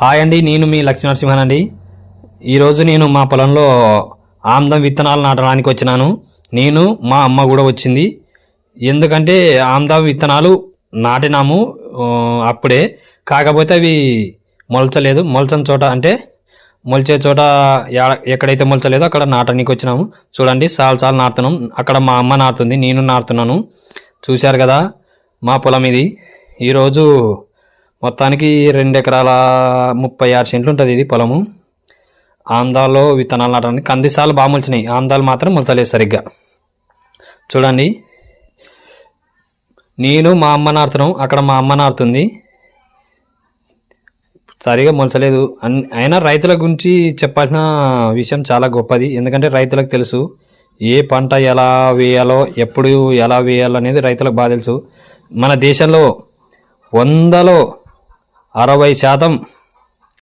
Hi అండి నేను మీ లక్ష్మీ నరసింహన్ అండి. ఈరోజు నేను మా పొలంలో ఆమ్దం విత్తనాలు నాటడానికి వచ్చినాను. నేను మా అమ్మ కూడా వచ్చింది. ఎందుకంటే ఆమ్దం విత్తనాలు నాటినాము అప్పుడే. కాకపోతే అవి మొలచలేదు మొలచని చోట అంటే మొలిచే చోట ఎక్కడైతే మొలచలేదో అక్కడ నాటడానికి వచ్చినాము. చూడండి చాలా చాలా నాటుతున్నాం. అక్కడ మా అమ్మ నాటుతుంది నేను నాటుతున్నాను. చూశారు కదా మా పొలం ఇది. ఈరోజు మొత్తానికి రెండు ఎకరాల ముప్పై ఆరు సెంట్లు ఉంటుంది ఇది పొలము. ఆంధాలో విత్తనాలు నాటడానికి కందిసాలు బాగా మొలిచినాయి. ఆందాలు మాత్రం మొలచలేదు సరిగ్గా. చూడండి. నేను మా అమ్మ నాడుతున్నాం అక్కడ మా అమ్మ నాడుతుంది సరిగా మొలచలేదు. అయినా రైతుల గురించి చెప్పాల్సిన విషయం చాలా గొప్పది. ఎందుకంటే రైతులకు తెలుసు ఏ పంట ఎలా వేయాలో ఎప్పుడు ఎలా వేయాలో అనేది రైతులకు బాగా తెలుసు. మన దేశంలో వందలో అరవై శాతం